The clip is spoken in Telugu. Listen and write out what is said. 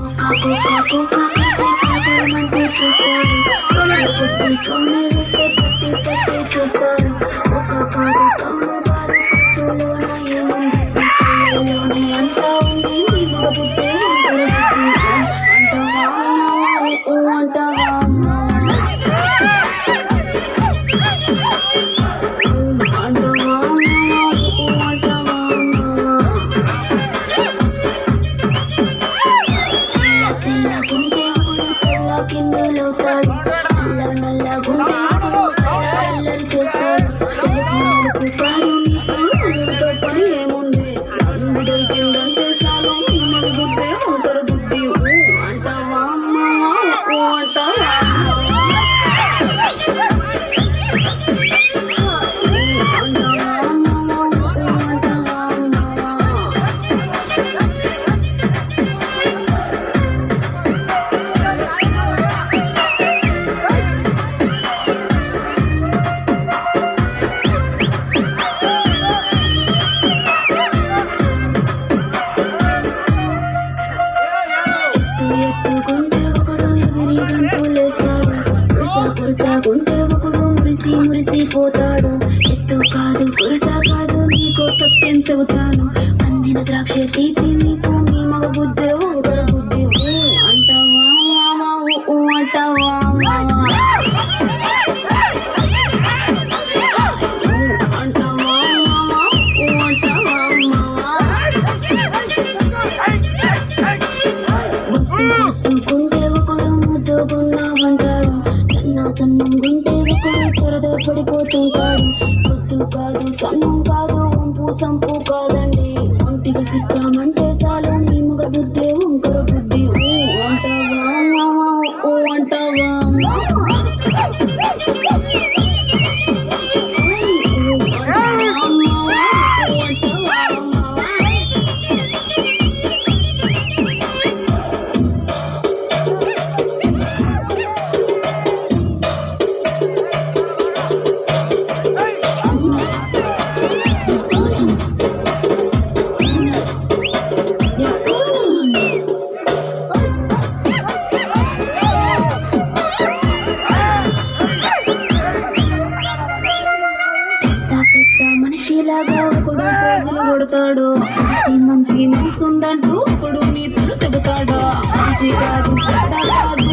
Come and put your story. Come and. తెల్ల కిందులవుతాడు నల్ల నల్లగుంటే అప్పుడు అల్లరి చేస్తాడు చేస్తాడు. గంతులేస్తాడు కురుసా గుంటే ఒకడు మురిసి మురిసిపోతాడు ఎత్తు కాదు కురుసా కాదు నీకో సత్యం చెబుతాను. అందిన ద్రాక్ష తీపి ఒకడు సరదా పడిపోతుంటాడు. పొత్తు కాదు సన్నం కాదు వంపు సంపు కాదండి. ఒంటికి సిక్కామంటే చాలు మీ మగ బుద్ధి వంకర బుద్ధి. ఊ అంటావా మావా ఊ అంటావా మనిషిలాగా ఒకడు రోజులు కొడతాడు. మంచి మంచి మనసు ఉందంటూ ఒకడు నీతులు చెబుతాడు. మంచి కాదు చెడ్డ కాదు